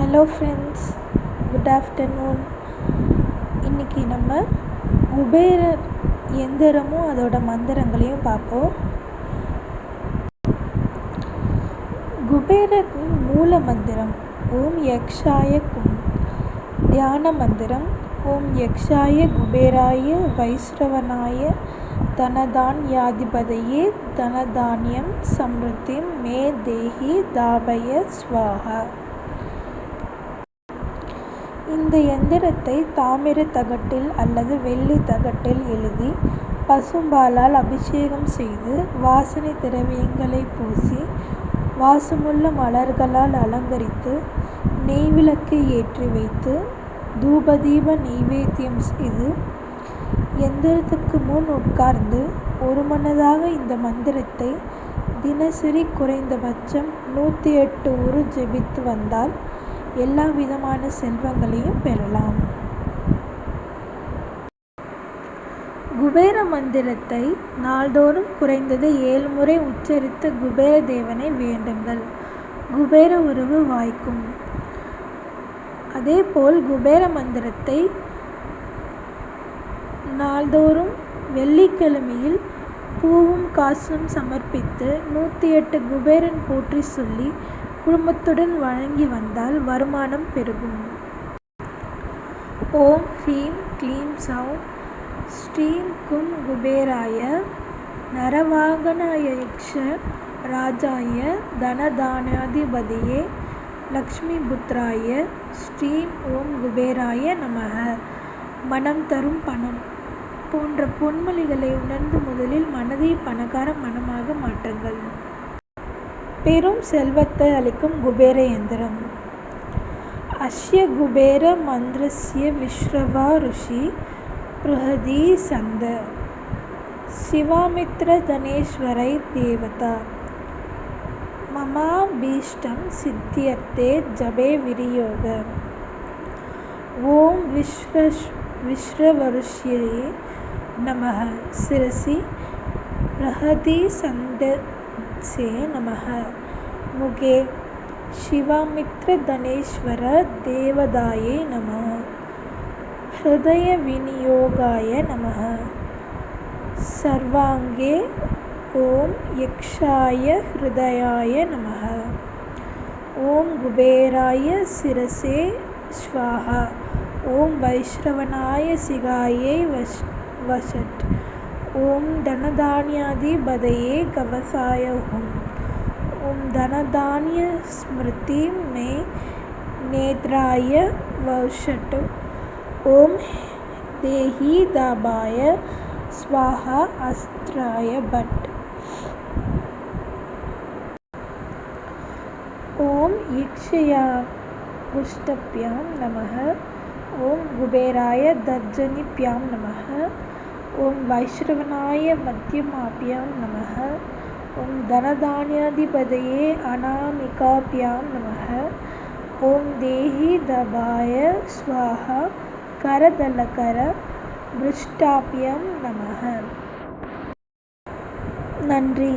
Hello friends good afternoon இன்றைக்கி நம்ம குபேர எந்திரமும் அதோட மந்திரங்களையும் பார்ப்போம். குபேரரின் மூல மந்திரம் ஓம் யக்ஷாய கும். தியான மந்திரம் ஓம் யக்ஷாய குபேராய வைஸ்ரவனாய தனதான்யாதிபதையே தனதான்யம் சம்ருத்திம் மே தேஹி தாபய ஸ்வாஹா. இந்த எந்திரத்தை தாமிரத் தகட்டில் அல்லது வெள்ளித் தகட்டில் எழுதி பசும்பாலால் அபிஷேகம் செய்து வாசனை திரவியங்களைப் பூசி வாசமுள்ள மலர்களால் அலங்கரித்து நெய்விளக்கு ஏற்றி வைத்து தூபதீப நெய்வேத்தியம் செய்து எந்திரத்துக்கு முன் உட்கார்ந்து ஒருமனதாக இந்த மந்திரத்தை தினசரி குறைந்தபட்சம் நூற்றி எட்டு உரு ஜெபித்து வந்தால் எல்லா விதமான செல்வங்களையும் பெறலாம். குபேர மந்திரத்தை நாள்தோறும் குறைந்தது ஏழு முறை உச்சரித்து குபேர தேவனை வேண்டுங்கள். குபேர உறவு வாய்க்கும். அதேபோல் குபேர மந்திரத்தை நாள்தோறும் வெள்ளிக்கிழமையில் பூவும் காசும் சமர்ப்பித்து நூற்றி எட்டு குபேரன் போற்றி சொல்லி குடும்பத்துடன் வழங்கி வந்தால் வருமானம் பெருகும். ஓம் ஹ்ரீம் க்ளீம் சௌ ஸ்ரீம் கும் குபேராய நரவாகனாயக்ஷ ராஜாய தனதானாதிபதியே லக்ஷ்மிபுத்ராய ஸ்ரீம் ஓம் குபேராய நமக. மனம் தரும் பணம் போன்ற பொன்மொழிகளை உணர்ந்து முதலில் மனதை பணக்கார மனமாக மாற்றுங்கள். பெரும் செல்வத்தை அளிக்கும் குபேர யந்திரம் அஸ்ய குபேர மந்திரஸ்ய விஸ்ரவா ருஷி ப்ருஹதி சந்த. சிவாமித்ர தனேஸ்வரை தேவதா. மமாபீஷ்டம் சித்தியத்தே ஜபே விரியோக. ஓம் விஸ்வ விஸ்ரவருஷ்யே நம சிரசி ப்ரஹதி சந்த से नमः मुगे शिवामित्रधनेश्वरदेवदायै नमः हृदयविनियोगाय नमः सर्वाङ्गे ॐ यक्षाय हृदयाय नमः ॐ कुबेराय शिरसे स्वाहा ॐ वैश्रवणाय सिगायै वश वषट् ॐ धनधान्याधिपतये कवसाय हुम् ॐ धनधान्यस्मृतिं मे नेत्राय वषट्। ॐ देहि दाभाय स्वाहा अस्त्राय भट्। ॐ ईक्षया पुष्टभ्यां नमः। ॐ कुबेराय तर्जनीभ्यां नमः। ஓம் வைஷ்ணவனாய மத்தியமாபியாம் நமக ஓம் தனதானியாதிபதையே அனாமிகாபியாம் நமக ஓம் தேஹி தபாய ஸ்வாஹா கரதலகர பிருஷ்டாபியம் நமக நன்றி.